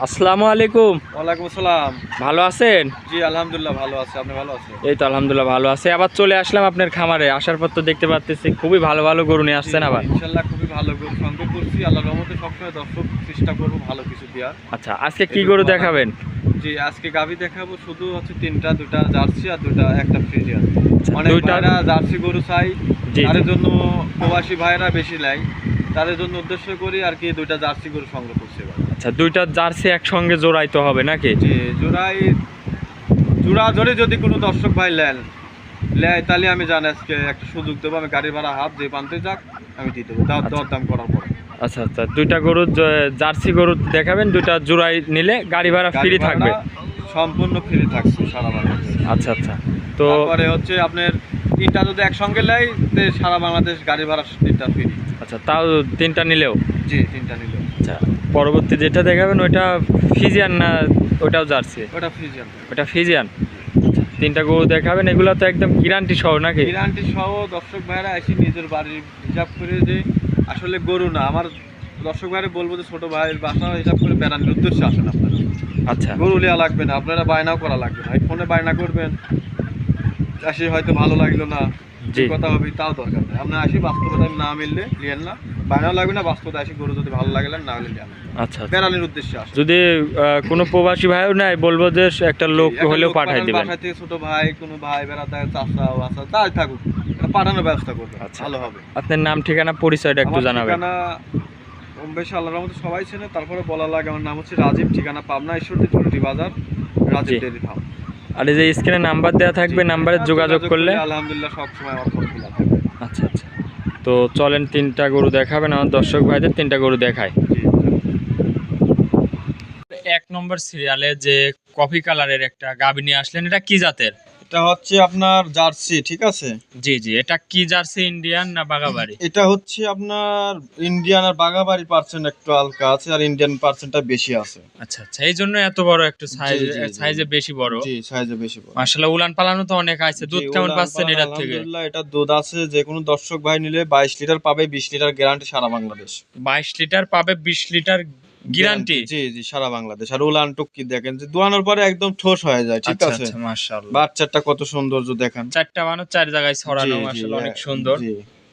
আসসালামু আলাইকুম। ওয়ালাইকুম আসসালাম। ভালো আছেন? জি আলহামদুলিল্লাহ ভালো আছে। আপনি ভালো আছেন? এই তো আলহামদুলিল্লাহ ভালো আছে। আবার চলে আসলাম আপনার খামারে। আসার পর তো দেখতে পাচ্ছি খুবই ভালো ভালো গরু নিয়ে আসছেন আবার। ইনশাল্লাহ খুবই ভালো গরু সংগ্রহ করছি। আল্লাহ রহমতে সবসময় দর্শক চেষ্টা করব ভালো কিছু দেওয়ার। আচ্ছা আজকে কি গরু দেখাবেন? জি আজকে গাভি দেখাবো। শুধু হচ্ছে তিনটা দুটা জার্সি আর দুটা একটা ফ্রিজিয়ান। অনেক দুইটা- ভাইরা জার্সি গরু চাই। জি, তাদের জন্য প্রবাসী ভাইরা বেশি নেয়। তাদের জন্য উদ্দেশ্য করি আর কি দুইটা জার্সি গরু সংগ্রহ করছি এবার। আচ্ছা দুইটা জার্সি একসঙ্গে জোড়াইতে হবে নাকি? যে জোড়াই জোড়া ধরে যদি কোনো দর্শক ভাই নেন নেয় তাহলে আমি জানি আজকে একটা সুযোগ দেবো আমি গাড়ি ভাড়া হাফ যে পান্তে যাক আমি দিয়ে দেবো। দাম দর দাম করার পর। আচ্ছা আচ্ছা দুইটা গরু জার্সি গরু দেখাবেন দুইটা জোড়াই নিলে গাড়ি ভাড়া ফ্রি থাকবে। সম্পূর্ণ ফ্রি থাকছে সারা বাংলাদেশ। আচ্ছা আচ্ছা তো তারপরে হচ্ছে আপনার তিনটা যদি একসঙ্গে নেয় সারা বাংলাদেশ গাড়ি ভাড়া তিনটা ফ্রি। আচ্ছা তাও তিনটা নিলেও? জি তিনটা নিল আচ্ছা। পরবর্তী যেটা দেখাবেন ওইটা ফিজিয়ান না ওটাও জার্সি? ওটা জানতে ওটা ফিজিয়ান? তিনটা গরু দেখাবেন এগুলো তো একদম গ্যারান্টি সহ নাকি? গ্যারান্টি সহ দর্শক ভাইরা এসে নিজের বাড়ির হিসাব করে যে আসলে গরু না। আমার দর্শক ভাইরা বলব যে ছোট ভাইয়ের বাসা হিসাব করে বেড়ানোর উদ্দেশ্যে আসেন আপনারা। আচ্ছা। গরু লিয়া লাগবে না আপনারা বায়নাও করা লাগবে না। ফোনে বায়না করবেন আসি হয়তো ভালো লাগল না। কথা হবে তাও দরকার নেই। আসি বাস্তবতা না মিললে না। লাগবে না বাস্তবতা আসি গরু যদি ভালো না হলে আচ্ছা আচ্ছা। বেড়ানোর উদ্দেশ্যে আসে। যদি কোনো প্রবাসী ভাইও নাই বলব যে একটা লোক হলেও পাঠাই পাঠান, বাসা থেকে ছোট ভাই কোনো ভাই বেড়াতে চাষা বাসা তাই থাকুক। পাঠানোর ব্যবস্থা করবে আচ্ছা। ভালো হবে। আপনার নাম ঠিকানা পরিচয়টা একটু জানাবেন। ঠিকানা কম আল্লাহর রহমতে সবাই চেনে তারপরে বলা লাগে আমার নাম হচ্ছে রাজীব ঠিকানা পাবনা ঈশ্বরদী চুলটি বাজার রাজীব। Dairy farm. আর এই যে স্ক্রিনে নাম্বার দেওয়া থাকবে নাম্বারে যোগাযোগ করলে? আলহামদুলিল্লাহ সব সময় আমার ফোন খোলা থাকবে আচ্ছা আচ্ছা। তো চলেন তিনটা গরু দেখাবেন আমার দর্শক ভাইদের তিনটা গরু দেখায় এক নম্বর সিরিয়ালে যে কফি কালারের একটা গাবি নিয়ে আসলেন এটা কি জাতের? এটা হচ্ছে আপনার জার্সি ঠিক আছে? জি জি এটা কি জার্সি ইন্ডিয়ান না বাগাবাড়ি এটা হচ্ছে আপনার ইন্ডিয়ান আর বাগাবাড়ি পার্সেন্ট একটু হালকা আছে আর ইন্ডিয়ান পার্সেন্টটা বেশি আছে। আচ্ছা আচ্ছা এই জন্য এত বড় একটু সাইজ। সাইজে বেশি বড়? জি সাইজে বেশি বড়। মাশাআল্লাহ উলান পালানো তো অনেক আছে দুধ কেমন পাচ্ছেন এটার থেকে? আলহামদুলিল্লাহ এটা দুধ আছে যে কোনো দর্শক ভাই নিলে বাইশ লিটার পাবে বিশ লিটার গ্যারান্টি সারা বাংলাদেশ। বাইশ লিটার পাবে বিশ লিটার গ্যারান্টি। জি জি সারা বাংলাদেশ। আর উলান টুকি দেখেন যে দোয়ানোর পরে একদম ঠোস হয়ে যায় ঠিক আচ্ছা আছে? আচ্ছা মাশাআল্লাহ। বাচ্চাটা কত সৌন্দর্য দেখেন। চারটা মানুষ চার জায়গায় ছড়ানো মাশাআল্লাহ অনেক সুন্দর।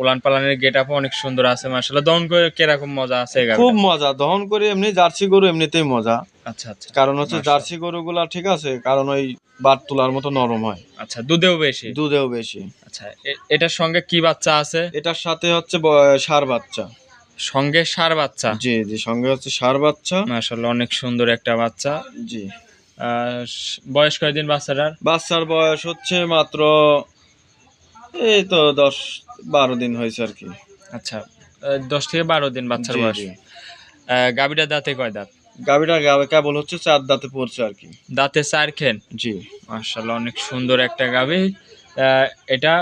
উলান পালানের গেট আপও অনেক সুন্দর আছে মাশাআল্লাহ। দহন করে কীরকম মজা আছে খুব মজা দহন করে এমনি জার্সি গরু এমনিতেই মজা। আচ্ছা আচ্ছা কারণ হচ্ছে। জার্সি গরুগুলা ঠিক আছে কারণ ওই বাট তোলার মতো নরম হয়। আচ্ছা দুধেও বেশি? দুধেও বেশি। আচ্ছা এটার সঙ্গে কি বাচ্চা আছে? এটার সাথে হচ্ছে সার বাচ্চা। সঙ্গে সার বাচ্চা। জি জি সঙ্গে হচ্ছে সার বাচ্চা। মাশাআল্লাহ অনেক সুন্দর একটা বাচ্চা। জি। বয়স কয়দিন বাচ্চাটার? বাচ্চার বয়স হচ্ছে মাত্র এই তো দশ বারো দিন হয়েছে আর কি। আচ্ছা দশ থেকে বারো দিন বাচ্চার বয়স। গাবিটা দাঁতে কয় দাঁত? গাবিটা গাবে কেবল হচ্ছে চার দাঁতে পড়ছে আর কি। দাঁতে চার খেন? জি। মাশাআল্লাহ অনেক সুন্দর একটা গাবি এটা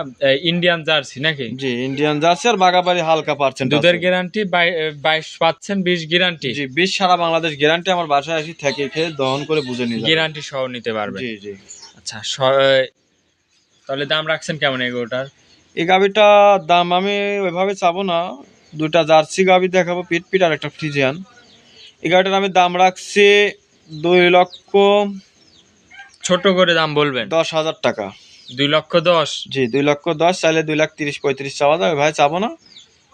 ইন্ডিয়ান জার্সি নাকি? জি ইন্ডিয়ান জার্সি আর বাগাবাড়ি হালকা পার্সেন্ট দুধের গ্যারান্টি বাইশ পাচ্ছেন বিশ গ্যারান্টি জি বিশ সারা বাংলাদেশ গ্যারান্টি আমার বাসায় আসি থেকে খেয়ে দহন করে বুঝে যাবে। গ্যারান্টি সহ নিতে পারবে। জি জি। আচ্ছা তাহলে দাম রাখছেন কেমন এগুলোটার এই গাবিটা দাম আমি ওইভাবে চাবো না। দুইটা জার্সি গাবি দেখাবো পিট পিট আর একটা ফ্রিজিয়ান। এই গাবিটার আমি দাম রাখছি দুই লক্ষ ছোট করে দাম বলবেন? দশ হাজার টাকা। দুই লক্ষ দশ। জি দুই লক্ষ দশ চাইলে দুই লাখ তিরিশ পঁয়ত্রিশ চাওয়া যাবে। ভাই চাবো না।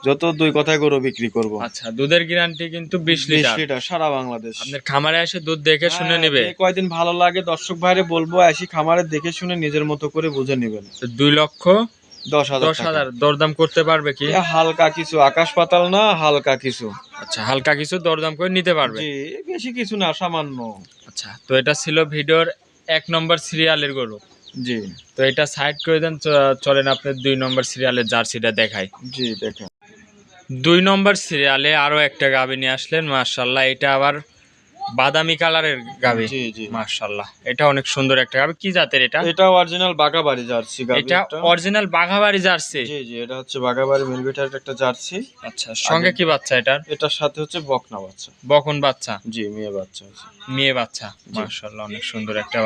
যত দুই কথায় গরু বিক্রি করব। আচ্ছা দুধের গ্যারান্টি কিন্তু বিশ বিশ লিটার। লিটার সারা বাংলাদেশ। আপনার খামারে এসে দুধ দেখে শুনে হ্যাঁ, নেবে কয়দিন ভালো লাগে দর্শক ভাইরে বলব আসি খামারে দেখে শুনে নিজের মতো করে বুঝে নেবেন। দুই লক্ষ দশ হাজার দরদাম করতে পারবে কি? হালকা কিছু আকাশ পাতাল না হালকা কিছু। আচ্ছা হালকা কিছু দরদাম করে নিতে পারবে। বেশি কিছু না সামান্য। আচ্ছা তো এটা ছিল ভিডিওর এক নম্বর সিরিয়ালের গরু। জি। তো এটা সাইড করে দেন চলেন আপনি দুই নম্বর সিরিয়ালের জার্সিটা দেখাই। জি দেখেন। দুই নম্বর সিরিয়ালে আরও একটা গাবি নিয়ে আসলেন মার্শাল্লাহ এটা আবার বাদামি কালারের গাবি। জি জি। মার্শাল্লাহ এটা অনেক সুন্দর একটা গাবি। কি জাতের এটা? এটা অরিজিনাল বাগাবাড়ি জার্সি গাবি এটা অরিজিনাল বাঘাবাড়ি জার্সি। জি জি এটা হচ্ছে বাগাবাড়ি মিলবিটার একটা জার্সি। আচ্ছা সঙ্গে কি বাচ্চা এটার? এটার সাথে হচ্ছে বকনা বাচ্চা। বকন বাচ্চা? জি মেয়ে বাচ্চা মেয়ে বাচ্চা। মার্শাল্লাহ অনেক সুন্দর একটা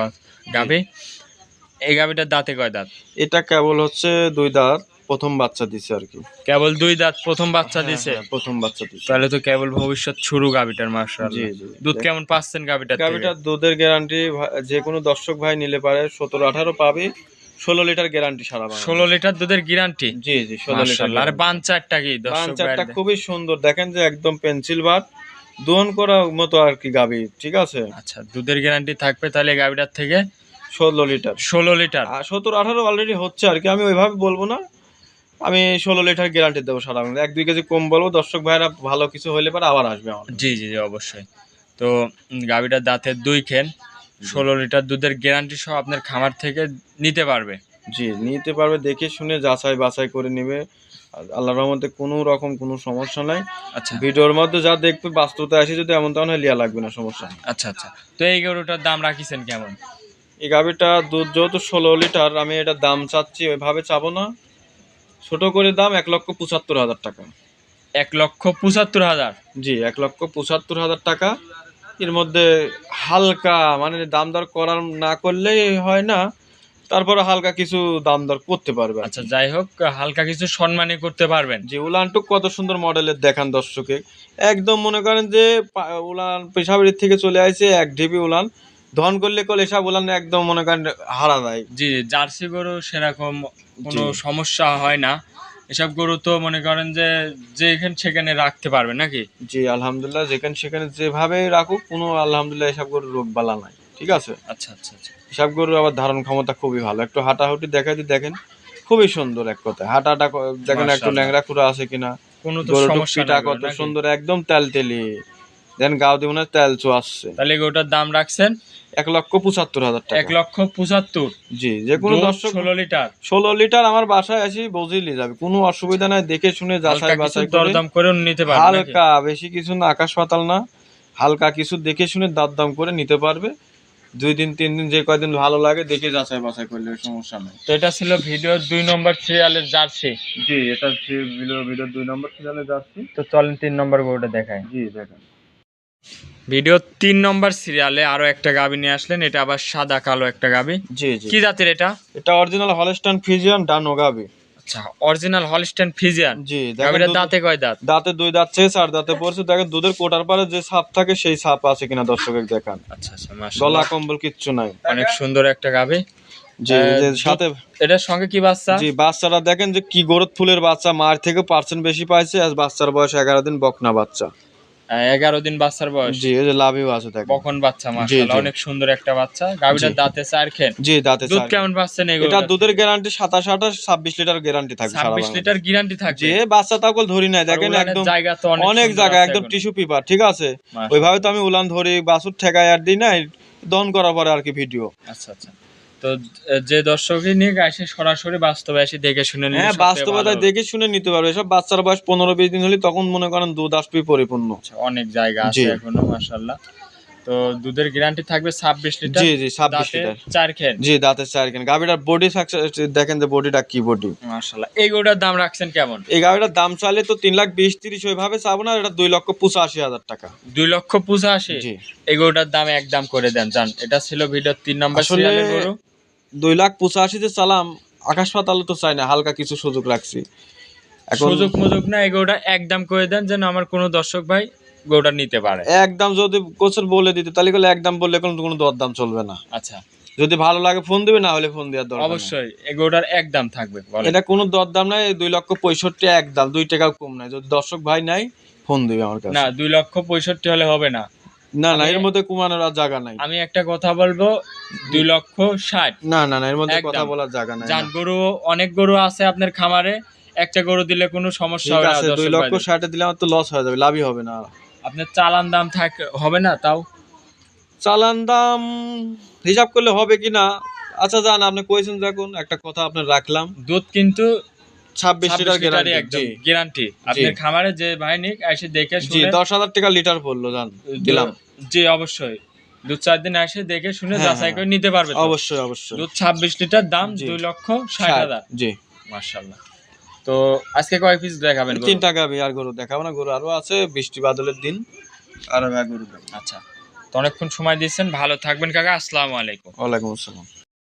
গাভি এই গাভিটার দাঁতে কয় দাঁত? এটা কেবল হচ্ছে দুই দাঁত প্রথম বাচ্চা দিছে আর কি। কেবল দুই দাঁত প্রথম বাচ্চা হ্যাঁ, দিছে? হ্যাঁ, প্রথম বাচ্চা দিছে। তাহলে তো কেবল ভবিষ্যৎ শুরু গাবিটার জি মাশাআল্লাহ দুধ কেমন পাচ্ছেন গাবিটার থেকে? গাভিটার দুধের গ্যারান্টি যে কোনো দর্শক ভাই নিলে পারে সতেরো আঠারো পাবে ষোলো লিটার গ্যারান্টি সারা। ষোলো লিটার দুধের গ্যারান্টি জি জি ষোলো লিটার আর বাঞ্চারটা কি দর্শক পাঞ্চারটা ভাইদের? খুবই সুন্দর। দেখেন যে একদম পেন্সিল বার দোহন করার মতো আর কি গাভি ঠিক আছে? আচ্ছা দুধের গ্যারান্টি থাকবে তাহলে গাবিটার থেকে? ষোলো লিটার। ষোলো লিটার। আর সতেরো আঠারো অলরেডি হচ্ছে আর কি আমি ওইভাবে বলব না। আমি ষোলো লিটার গ্যারান্টি দেবো সারা বাংলা এক দুই কেজি কম বলব দর্শক ভাইরা ভালো কিছু হলে পরে আবার আসবে আমার। জি জি জি অবশ্যই। তো গাভীটার দাঁতের দুই খেন ষোলো লিটার দুধের গ্যারান্টি সহ আপনার খামার থেকে নিতে পারবে। জি নিতে পারবে দেখে শুনে যাচাই বাছাই করে নেবে। আর আল্লাহর রহমতে কোনো রকম কোনো সমস্যা নাই। আচ্ছা। ভিডিওর মধ্যে যা দেখবে বাস্তবতা আসে যদি এমন তেমন হয় লিয়া লাগবে না সমস্যা নেই। আচ্ছা আচ্ছা। তো এই গরুটার দাম রাখিছেন কেমন? এই গাভিটা দুধ যেহেতু ষোলো লিটার আমি এটা দাম চাচ্ছি ওইভাবে চাবো না। ছোট করে দাম এক লক্ষ পঁচাত্তর হাজার টাকা। এক লক্ষ পঁচাত্তর হাজার? জি এক লক্ষ পঁচাত্তর হাজার টাকা। এর মধ্যে হালকা মানে দাম দর করার না করলেই হয় না। তারপরে হালকা কিছু দাম দর করতে পারবে আচ্ছা যাই হোক হালকা কিছু সম্মানই করতে পারবেন। যে উলানটুক কত সুন্দর মডেলের দেখান দর্শকে। একদম মনে করেন যে উলান পেশাবাড়ির থেকে চলে আসছে এক ঢিপি উলান। ধন করলে কল এসব উলান একদম মনে করেন হারা যায়। জি জার্সি গরু সেরকম কোনো সমস্যা হয় না। এসব গরু তো মনে করেন যে যেখানে সেখানে রাখতে পারবে নাকি? জি আলহামদুলিল্লাহ যেখানে সেখানে যেভাবে রাখুক কোনো আলহামদুলিল্লাহ এসব গরুর রোগ বালা নাই ঠিক আছে? আচ্ছা আচ্ছা আচ্ছা। এসব গরুর আবার ধারণ ক্ষমতা খুবই ভালো। একটু হাঁটাহুটি দেখাই দিয়ে দেখেন খুবই সুন্দর এক কথায়। হাঁটাটা ক- দেখেন একটু। ল্যাংড়া খুঁড়া আছে কিনা কোনো তো সমস্যা কত সুন্দর একদম তেল তেলি দেন গাও দিব না তেল চো আসছে। তাহলে গরুটার দাম রাখছেন? এক লক্ষ পঁচাত্তর হাজার এক লক্ষ পঁচাত্তর। জি যে কোনো দর্শক ষোলো লিটার। ষোলো লিটার আমার বাসায় আসি বজিলি যাবে। কোনো অসুবিধা নাই দেখে শুনে হালকা যাচাই কিছু বাছাই দরদাম করে নিতে পারবে হালকা বেশি কিছু না আকাশ পাতাল না। হালকা কিছু দেখে শুনে দাঁত দাম করে নিতে পারবে। দুই দিন তিন দিন যে কয়দিন ভালো লাগে দেখে যাচাই বাছাই করলে সমস্যা নেই। তো এটা ছিল ভিডিওর দুই নম্বর সিরিয়ালের জার্সি। জি এটা ভিডিও ভিডিও দুই নম্বর চ্যানেলে যাচ্ছি তো চলেন তিন নম্বর গরুটা দেখায় জি দেখেন। ভিডিও তিন নম্বর সিরিয়ালে আরও একটা গাবি নিয়ে আসলেন এটা আবার সাদা কালো একটা গাবি। জি জি। কি জাতের এটা? এটা অরিজিনাল হলস্টাইন ফিজিয়ান ডানো গাবি। আচ্ছা অরিজিনাল হলস্টেন ফিজিয়ান জি দেখেন দাঁতে কয় দাঁত? দাঁতে দুই দাঁত চেয়ে চার দাঁতে পড়ছে। দেখেন দুধের কোটার পারে যে সাপ থাকে সেই সাপ আছে কিনা দর্শকের দেখান। আচ্ছা আচ্ছা গলা কম্বল কিচ্ছু নাই। অনেক সুন্দর একটা গাবি। জি যে সাথে এটার সঙ্গে কি বাচ্চা? জি বাচ্চারা দেখেন যে কি গরুত ফুলের বাচ্চা মার থেকে পার্সেন্ট বেশি পাইছে আর বাচ্চার বয়স এগারো দিন বকনা বাচ্চা। এগারো দিন বাচ্চার বয়স। জি এই যে বকন বাচ্চা মাশাআল্লাহ অনেক সুন্দর একটা বাচ্চা। গাবিটার দাঁতে চার খেন। জি দাঁতে দুধ কেমন পাচ্ছেন এগুলো? এটা দুধের গ্যারান্টি সাতাশ আঠাশ ছাব্বিশ লিটার গ্যারান্টি থাকবে সারা ছাব্বিশ। লিটার গ্যারান্টি থাকবে। যে বাচ্চা তাকল ধরি নাই দেখেন একদম জায়গা তো অনেক জায়গা একদম। টিস্যু পেপার ঠিক আছে? ওইভাবে তো আমি উলান ধরি বাসুর ঠেকায় আর দিই নাই দহন করার পরে আর কি ভিডিও আচ্ছা আচ্ছা। তো যে দর্শকই নিয়ে আসে সরাসরি বাস্তবে এসে দেখে শুনে হ্যাঁ সবথেকে বাস্তবতা দেখে শুনে নিতে পারবে। এসব বাচ্চার বয়স পনেরো বিশ দিন হলে তখন মনে করেন দুধ আসবে পরিপূর্ণ। আচ্ছা, অনেক জায়গা আছে এখনও মাশাআল্লাহ। তো দুধের গ্যারান্টি থাকবে ছাব্বিশ লিটার জি জি ছাব্বিশ লিটার। চার খেন। জি দাঁতের চার কেন গাভিটার বডি দেখেন যে বডিটা কি বডি মাশাআল্লাহ। এই গরুটার দাম রাখছেন কেমন? এই গাভিটার দাম চাইলে তো তিন লাখ বিশ তিরিশ ওইভাবে চাবো না এটা দুই লক্ষ পঁচাশি হাজার টাকা। দুই লক্ষ পঁচাশি? জি। এই গরুটার দাম একদম করে দেন জান। এটা ছিল ভিডিওর তিন নম্বর সিরিয়ালের গরু। দুই লাখ পঁচাশিতে চালাম আকাশ পাতালে তো চাই না হালকা কিছু সুযোগ রাখছি। এখন সুযোগ মুযোগ না এই গরুটা একদম করে দেন যেন আমার কোনো দর্শক ভাই গরুটা নিতে পারে। একদম যদি কোচের বলে দিতে তাহলে গেলে একদম বললে কোনো কোনো দরদাম চলবে না। আচ্ছা। যদি ভালো লাগে ফোন দিবে না হলে ফোন দেওয়ার দরকার অবশ্যই এগোটার একদম থাকবে এটা কোনো দরদাম নাই দুই লক্ষ পঁয়ষট্টি একদম দুই টাকাও কম নাই। যদি দর্শক ভাই নাই ফোন দিবে আমার কাছে। না দুই লক্ষ পঁয়ষট্টি হলে হবে না। না না এর মধ্যে কুমানোর আর জায়গা নাই। আমি একটা কথা বলব দুই লক্ষ ষাট। না না না এর মধ্যে কথা বলার জায়গা নাই যান গরু অনেক গরু আছে আপনার খামারে একটা গরু দিলে কোনো সমস্যা হবে না দুই লক্ষ। ষাটে দিলে আমার তো লস হয়ে যাবে লাভই হবে না। আপনার চালান দাম থাক হবে না তাও? চালান দাম হিসাব করলে হবে কি না? আচ্ছা জান আপনি কইছেন যখন একটা কথা আপনার রাখলাম। দুধ কিন্তু ছাব্বিশ ছাব্বিশ লিটার গ্যারান্টি একদম গ্যারান্টি আপনার খামারে যে ভাই নিক এসে দেখে শুনে দশ হাজার টাকা লিটার পড়ল জান দিলাম। জি অবশ্যই। দু চার দিন এসে দেখে শুনে যাচাই। করে নিতে পারবে তো। অবশ্যই অবশ্যই। দুধ ছাব্বিশ লিটার দাম জি। লক্ষ ষাট ষাট, হাজার। জি। মার্শাল্লাহ তো আজকে কয় পিস দেখাবেন গরু? তিন টাকা আর গরু দেখাবো না। গরু আরও আছে বৃষ্টি বাদলের দিন। আর গরু আচ্ছা। তো অনেকক্ষণ সময় দিয়েছেন ভালো থাকবেন কাকা। আসসালামু আলাইকুম। ওয়ালাইকুম আসসালাম।